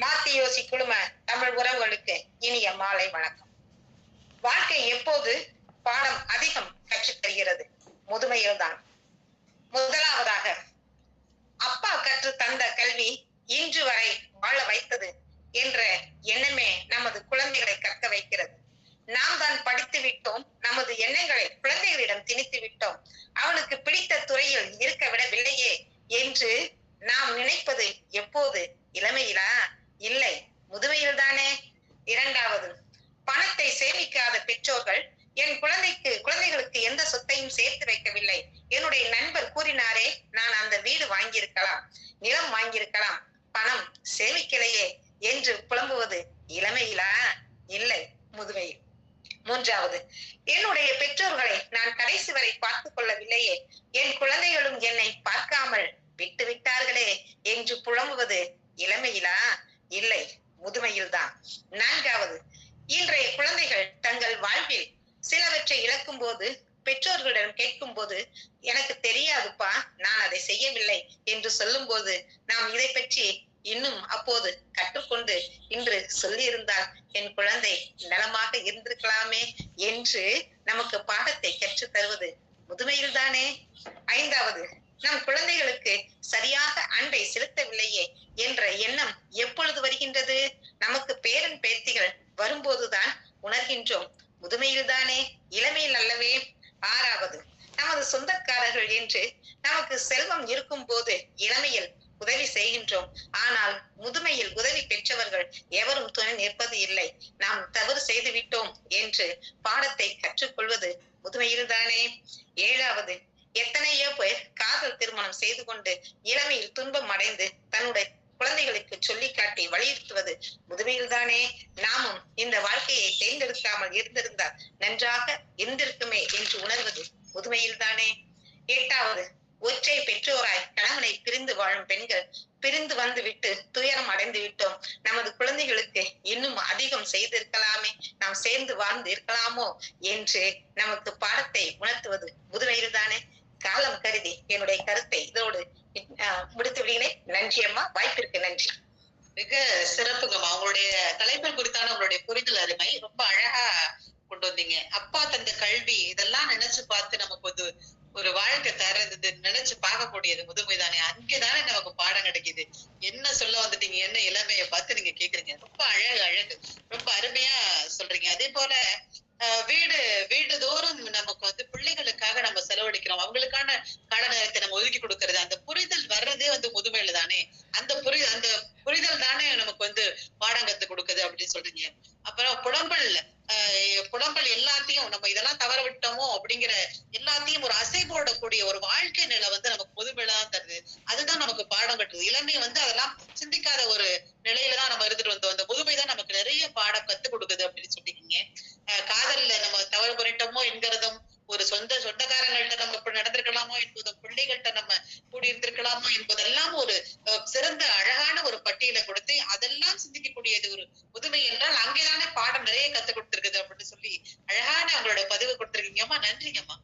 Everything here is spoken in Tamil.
மாத்தியோசி குழும தமிழ் உறவுகளுக்கு இனிய மாலை வணக்கம். வாழ்க்கை எப்போது பாடம் அதிகம் கற்றுத்தருகிறது முதுமையில்தான். முதலாவதாக அப்பா கற்று தந்த கல்வி இன்று வரை வாழ வைத்தது என்ற எண்ணமே நமது குழந்தைகளை கற்க வைக்கிறது. நாம் தான் படித்து விட்டோம் நமது எண்ணங்களை குழந்தைகளிடம் திணித்து விட்டோம். அவனுக்கு பிடித்த துறையில் இருக்க விடவில்லையே என்று நாம் நினைப்பது எப்போது இளமையிலா? இல்லை முதுமையில் தானே இரண்டாவது பணத்தை சேமிக்காத பெற்றோர்கள் என் குழந்தைக்கு குழந்தைகளுக்கு எந்த சொத்தையும் சேர்த்து வைக்கவில்லை. என்னுடைய நண்பர் கூறினாரே நான் அந்த வீடு வாங்கியிருக்கலாம் நிலம் வாங்கியிருக்கலாம். பணம் சேமிக்கலையே என்று புலம்புவது இளமையிலா? இல்லை முதுமையில். மூன்றாவது என்னுடைய பெற்றோர்களை நான் கடைசி வரை பார்த்துக் கொள்ளவில்லையே. என் குழந்தைகளும் என்னை பார்க்காமல் விட்டு விட்டார்களே என்று புலம்புவது இளமையிலா? இல்லை முதுமையில்தான். நான்காவது இன்றைய குழந்தைகள் தங்கள் வாழ்வில் சிலவற்றை இழக்கும் போது பெற்றோர்களிடம் கேட்கும் போது எனக்கு தெரியாதுப்பா நான் அதை செய்யவில்லை என்று சொல்லும் போது நாம் இதை பற்றி இன்னும் அப்போது கற்றுக்கொண்டு இன்று சொல்லியிருந்தால் என் குழந்தை நலமாக இருந்திருக்கலாமே என்று நமக்கு பாடத்தை கற்றுத் தருவது முதுமையில் தானே ஐந்தாவது நம் குழந்தைகளுக்கு சரியாக அன்பை செலுத்தவில்லையே என்ற எண்ணம் எப்பொழுது வருகின்றது? நமக்கு பேரன் பேத்திகள் வரும்போதுதான் உணர்கின்றோம். முதுமையில் தானே இளமையில் அல்லவே? ஆறாவது நமது சொந்தக்காரர்கள் என்று நமக்கு செல்வம் இருக்கும் போது இளமையில் உதவி செய்கின்றோம். ஆனால் முதுமையில் உதவி பெற்றவர்கள் எவரும் துணை நிற்பது இல்லை. நாம் தவறு செய்து விட்டோம் என்று பாடத்தை கற்றுக்கொள்வது முதுமையில் தானே ஏழாவது எத்தனையோ பேர் காதல் திருமணம் செய்து கொண்டு இளமையில் துன்பம் அடைந்து தன்னுடைய குழந்தைகளுக்கு சொல்லி காட்டி வலியுறுத்துவது முதுமையில் தானே நாமும் இந்த வாழ்க்கையை தேர்ந்தெடுக்காமல் இருந்திருந்தால் நன்றாக இருந்திருக்குமே என்று உணர்வது முதுமையில் தானே எட்டாவது ஒற்றை பெற்றோராய் கணவனை பிரிந்து வாழும் பெண்கள் பிரிந்து வந்து விட்டு துயரம் அடைந்து விட்டோம். நமது குழந்தைகளுக்கு இன்னும் அதிகம் செய்திருக்கலாமே. நாம் சேர்ந்து வாழ்ந்து இருக்கலாமோ என்று நமக்கு பாடத்தை உணர்த்துவது முதுமையில் தானே காலம் கருதி என்னுடைய கருத்தை இதோடு முடித்து விடுகிறேன். நன்றி அம்மா. வாய்ப்பிற்கு நன்றி. மிக சிறப்புங்கம்மா உங்களுடைய தலைப்பில் குறித்தான உங்களுடைய புரிதல் அருமை. ரொம்ப அழகா கொண்டு வந்தீங்க. அப்பா தந்த கல்வி இதெல்லாம் நினைச்சு பார்த்து நமக்கு ஒரு ஒரு வாழ்க்கை தரது. நினைச்சு பார்க்கக்கூடியது முதுமை தானே. அங்கேதானே நமக்கு பாடம் கிடைக்குது. என்ன சொல்ல வந்துட்டீங்க? என்ன இளமைய பார்த்து நீங்க கேக்குறீங்க? ரொம்ப அழகு அழகு. ரொம்ப அருமையா சொல்றீங்க. அதே போல வீடு வீடு தோறும் நமக்கு வந்து பிள்ளைகளுக்காக நம்ம செலவழிக்கிறோம். அவங்களுக்கான கால நேரத்தை நம்ம ஒதுக்கி கொடுக்கறது அந்த வந்து முதுமையில தானே? அந்த புரி அந்த புரிதல் தானே நமக்கு வந்து பாடம் கத்து கொடுக்குது அப்படின்னு சொல்றீங்க. அப்புறம் புலம்பல் புலம்பல் எல்லாத்தையும் நம்ம இதெல்லாம் தவற விட்டோமோ அப்படிங்கிற எல்லாத்தையும் ஒரு அசை போடக்கூடிய ஒரு வாழ்க்கை நிலை வந்து நமக்கு முதுமையில தான் தருது. அதுதான் நமக்கு பாடம் கட்டுது. இளமை வந்து அதெல்லாம் சிந்திக்காத ஒரு நிலையில தான் நம்ம இருந்துட்டு வந்தோம். அந்த முதுமை தான் நமக்கு நிறைய பாடம் கத்து கொடுக்குது அப்படின்னு சொல்லிருக்கீங்க காதல்ல நம்ம தவறு பண்ணிட்டோமோ என்கிறதும் ஒரு சொந்த சொந்தக்காரங்கள்ட்ட நம்ம இப்படி பிள்ளைகள்கிட்ட நம்ம கூடியிருந்திருக்கலாமா என்பதெல்லாம் ஒரு சிறந்த அழகான ஒரு பட்டியலை கொடுத்து அதெல்லாம் சிந்திக்கக்கூடியது ஒரு புதுமை என்றால் அங்கேதானே பாடம் நிறைய கத்து கொடுத்திருக்குது அப்படின்னு சொல்லி அழகான அவங்களோட பதிவு கொடுத்திருக்கீங்கம்மா. நன்றிங்கம்மா.